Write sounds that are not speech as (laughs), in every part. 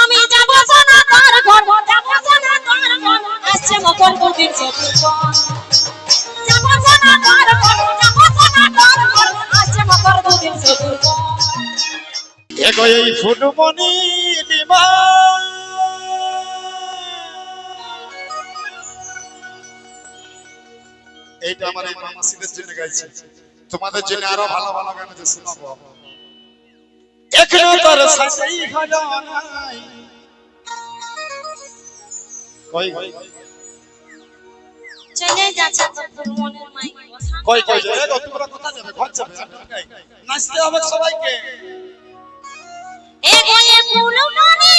আমি যাব না তার ঘর যাব না তার ঘর আসছে মকর বন। যাব না তার ঘর যাব না তার ঘর আসছে মকর এই ফুটমনি এইটা আমার এই মামাসিদের জন্য গাইছি। তোমাদের জন্য আরও ভালো ভালো গান শোনাবো। এখনও তোর সাথেই হলো নাই। কই? চলে যাচ্ছে তোর মনের মাই কই কই? যাবে তোমরা কোথা যাবে? ঘর যাবে? নাচতে হবে সবাইকে। এ গয়ে ফুল মনে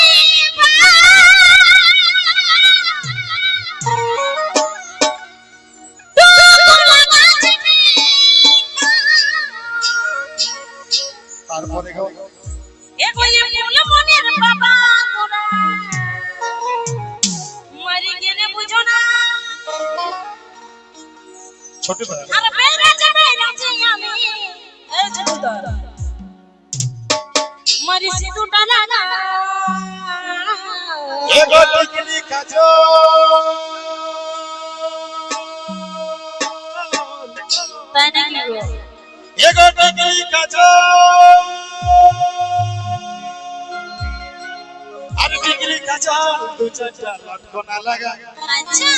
তারপরে গো এ গয়ে ফুল মনের বাবা তোরা। মরি গেলে বুঝো না। ছোট আর বেড়ে যাবে রাজি আমি। এ ছোটদার মরি সিঁদুরটা লাগা এগো টিকলি কাজো তাই নাকি গো? এগো টিকলি কাজো টিকলি কাজো দু চারটা লটকনা লাগা। আচ্ছা।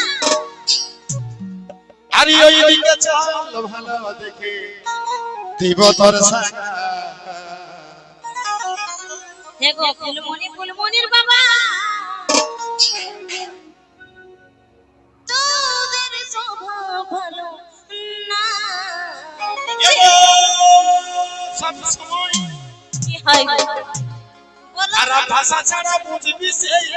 আর ওই দিকে চল ভালো দেখে দিব তোর সাগা। হে গো ফুলমণি ফুলমণির বাবা। তোদের স্বভাব ভালো না। সব সময় কি হয়? আর ভাষা ছাড়া বুঝবি সেই।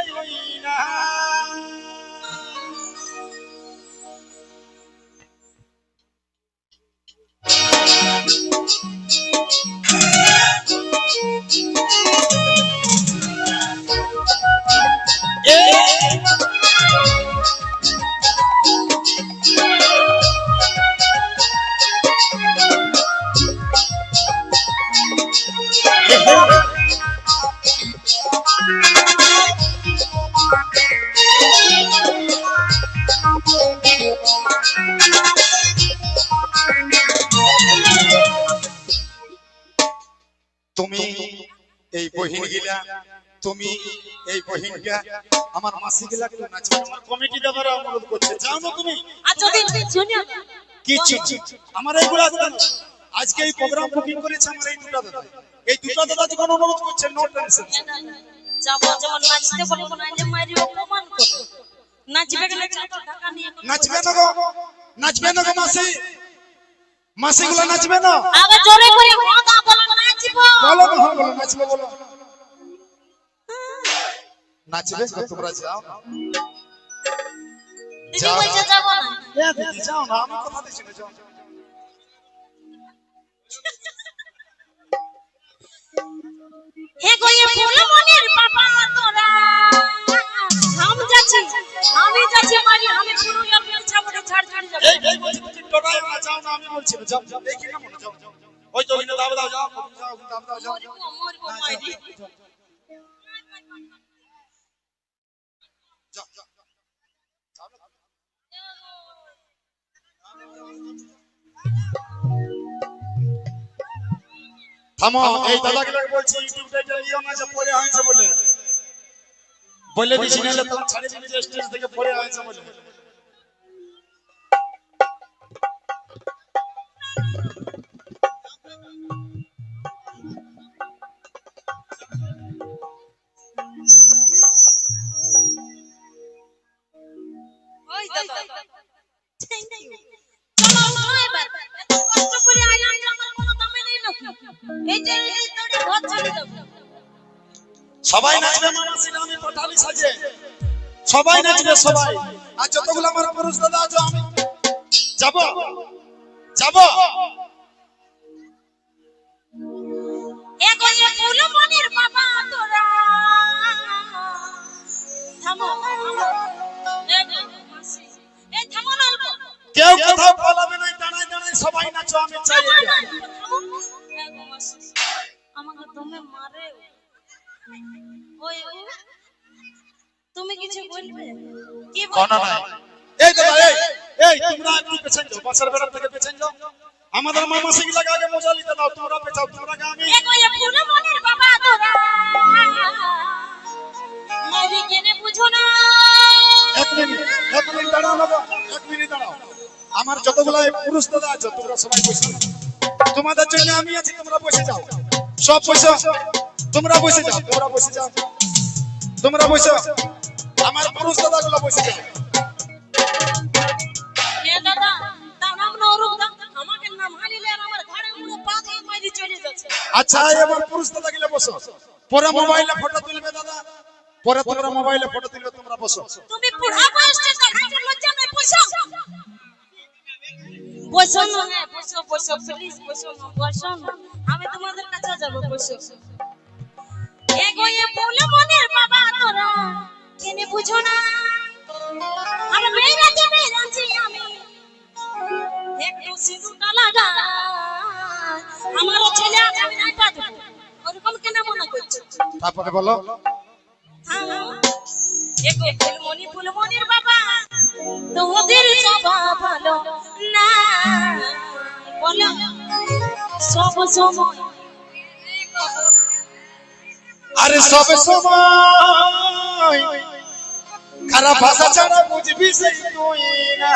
বহিন গিলা তুমি এই বহিনটা আমার মাসি গিলা নাচবে আমার কমিটি দেবার অনুরোধ করছে। যাও না তুমি কিছু আমার এইগুলা আজকে এই প্রোগ্রাম বুকিং করেছে আমার এই দুটো দাদা। এই দুটো দাদা যখন অনুরোধ করছে নো টেনশন যাব যেমন নাচতে বলব না যে মারি অপমান করো। নাচবে গেলে নিয়ে নাচবে। না গো। নাচবে না গো মাসি। মাসি গুলা নাচবে না। আগে জোরে করে বলো নাচবো। বলো না হ্যাঁ, বলো নাচবে বলো নাচবে তো তোমরা যাও না দিদি। বলছে যাব না এ দিদি যাও না আমি কথা দিচ্ছি না যাও হে গয়ে ফুলমণির বাবা তোরা হাম যাচ্ছি আমি যাচ্ছি মারি আমি পুরুলিয়ার মেয়ে ছাবড়ে ছাড় ছাড় যাব এই এই বলছি বলছি টোটাই না যাও না আমি বলছি না যাও যাও দেখি না মনে যাও ওই তো দাও দাও যাও দাও দাও যাও মরবো মরবো না, মাইরি যাও, যাও, যাও, যাও, যাও। যাও না। থামো এই দাদাকে বলছি ইউটিউবটা নিও না যে পড়ে হয়েছে বলে। বলে দিছি নাহলে তোমার ছাড়ে দিবি স্টেজ থেকে পরে হয়েছে বলে। সবাই নাচবে মামাসিরা আমি পটালি সাজে। সবাই নাচবে সবাই। আর যতগুলো আমার পুরুষ দাদা আছে আমি যাব। যাব। বাবা তোরা। থামো কেউ কোথাও পালাবে না দাঁড়ায় দাঁড়ায় সবাই নাচো আমি চাই আমাকে তুমি মারে ওই তুমি কিছু বলবে? কি বলবে? এই দাদা এই এই তোমরা একটু পেছন যাও বাসার বেড়ার থেকে পেছন যাও। আমাদের মামা সিং লাগা আগে মজা নিতে দাও তোমরা পেছাও তোমরা আমি ফুলমনির বাবা তোরা। মারি কেনে বুঝো না। এক মিনিট এক মিনিট দাঁড়াও না এক মিনিট দাঁড়াও। আমার যতগুলো পুরুষ দাদা আছে তোমরা সবাই বসে। তোমাদের জন্য আমি আছি তোমরা বসে যাও। সব বসে। তোমরা বসে যাও। তোমরা বসে যাও। তোমরা বসে আমার পুরুষ দাদা গুলো বসে যাও। দাদা আচ্ছা এবার পুরুষ দাদা গেলে বসো। পরে মোবাইলে ফটো তুলবে দাদা। পরে তোমরা মোবাইলে ফটো তুলবে তোমরা বসো। তুমি বুড়া বয়সে লজ্জা নাই বসো। বসো না। বসো বসো প্লিজ বসো না। বসো না। আমি তোমাদের কাছে যাব বসো। এগো এ ফুলমনির বাবা তোরা। কেনে বুঝো না আমি বেরাতে আমি? একটু সিঁদুরটা লাগা আমার ছেলে নাই ওরকম কেন মনে করছ? তারপরে বলো। এগো ফুলমণি ফুলমণির বাবা ভালো না। বলো সব সময় আরে সব সময়। খারাপ ভাষা ছাড়া বুঝবি সেই তুই না।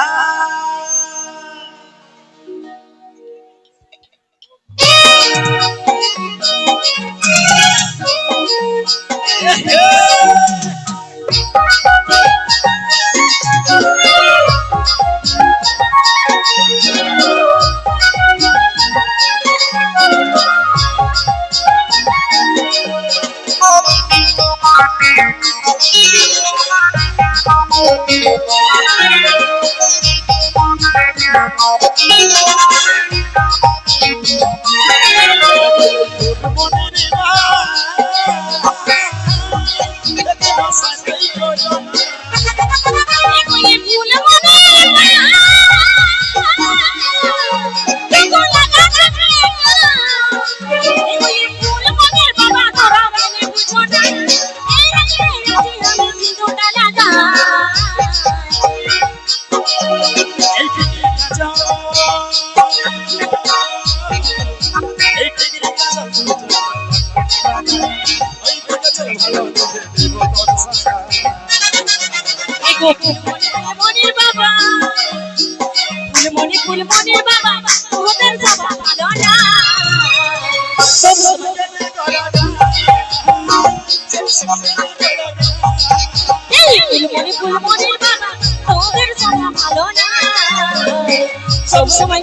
মনের (laughs) সব সময়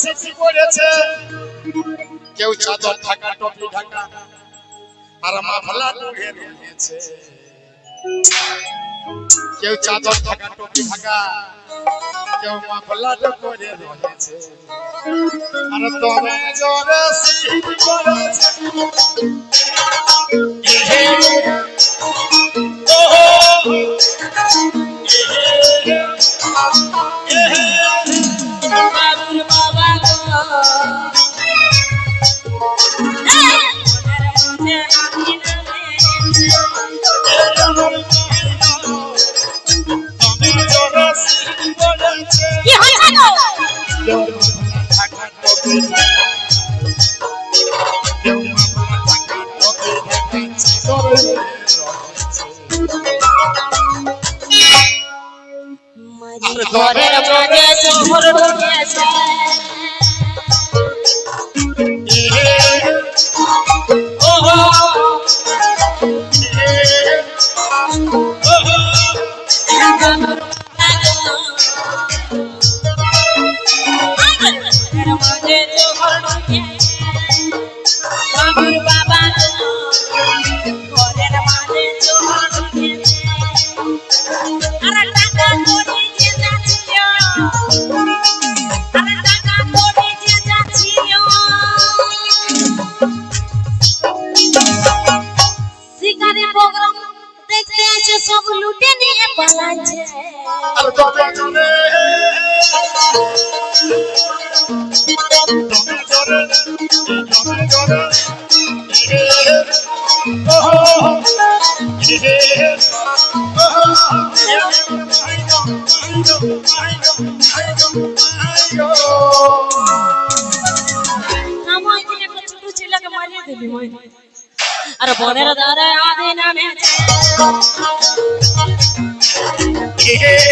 স্মৃতি পড়েছে কেউ চাদর ঢাকা, টপি ঢাকা, আর মাফলা টুড়ে রয়েছে। কেউ চাদর ঢাকা, টপি ঢাকা, কেউ মাফলা করে রয়েছে। আর তবে জমে স্মৃতি পড়েছে Tchau. সব লুটে নিয়ে পালাচ্ছে আমায় দিলে ছোট ছেলেকে মারিয়ে দিবি আর বনের ধারে আদি নামে তবে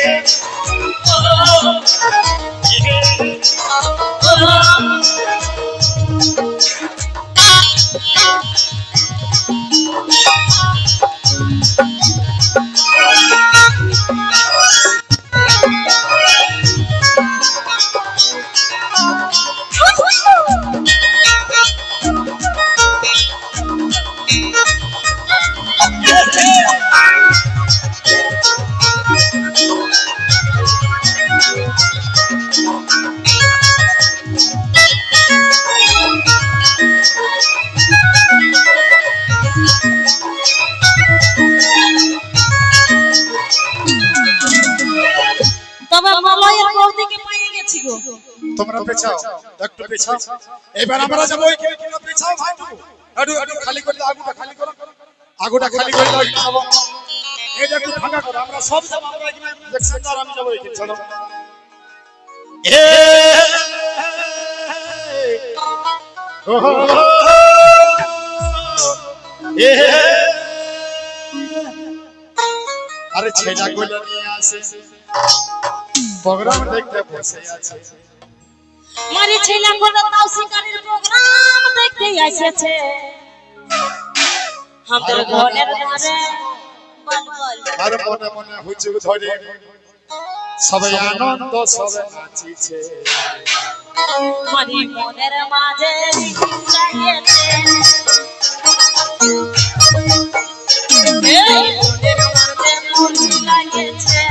তোমরা পেছাও একটু পেছাও। এবার আমরা যাব পেছাও ভাই একটু একটু খালি করে দাও, আগুটা খালি করো। আগুটা খালি করে। দাও যাব এটা একটু ফাঁকা করো আমরা সব যাব আমরা এখানে দেখছেন আর আমি যাব এখানে চলো। এ এ আরে ছেলা গুলো নিয়ে আসে। প্রোগ্রাম দেখতে বসে আছে। মারি ছেলে করে তাও শিকারের প্রোগ্রাম দেখতে এসেছে। আমাদের ঘরের ধারে আর মনে মনে হুচুক ধরে সবাই আনন্দ সবে নাচিছে। মারি মনের মাঝে লাগিয়েছে।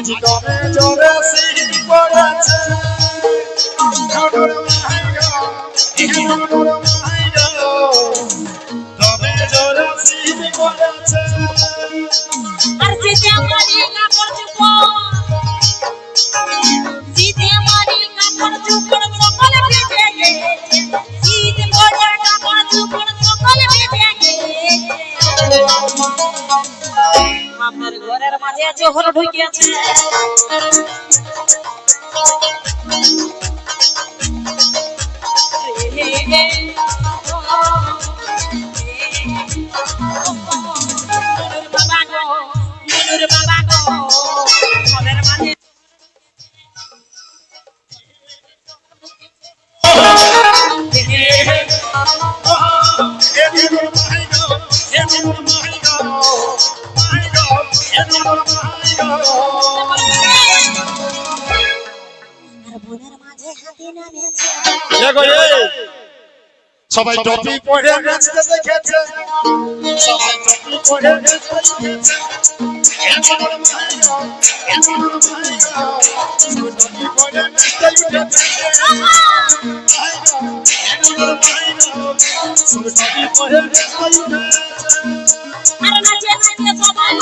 আজ তবে জোরে সিট পড়েছে। তবে জোরে সিট পড়েছে। আর জিতে মারি কাপড় চুপড় জোহর ঢুকিয়েছে। সবাই টপি পরে নাচতে দেখেছে সবাই টপি পরে নাচতে দেখেছে আর নাচে নাচে সবাই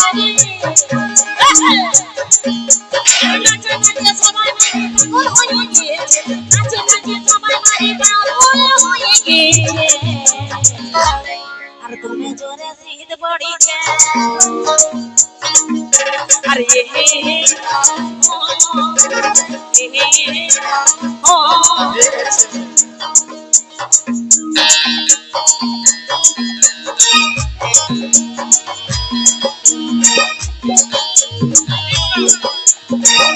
আর তুমি জোরে শীত পড়িছে আরে হে হে ও ও তোমরা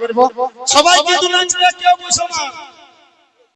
করব। সবাইকে নাচবে কেউ বসো না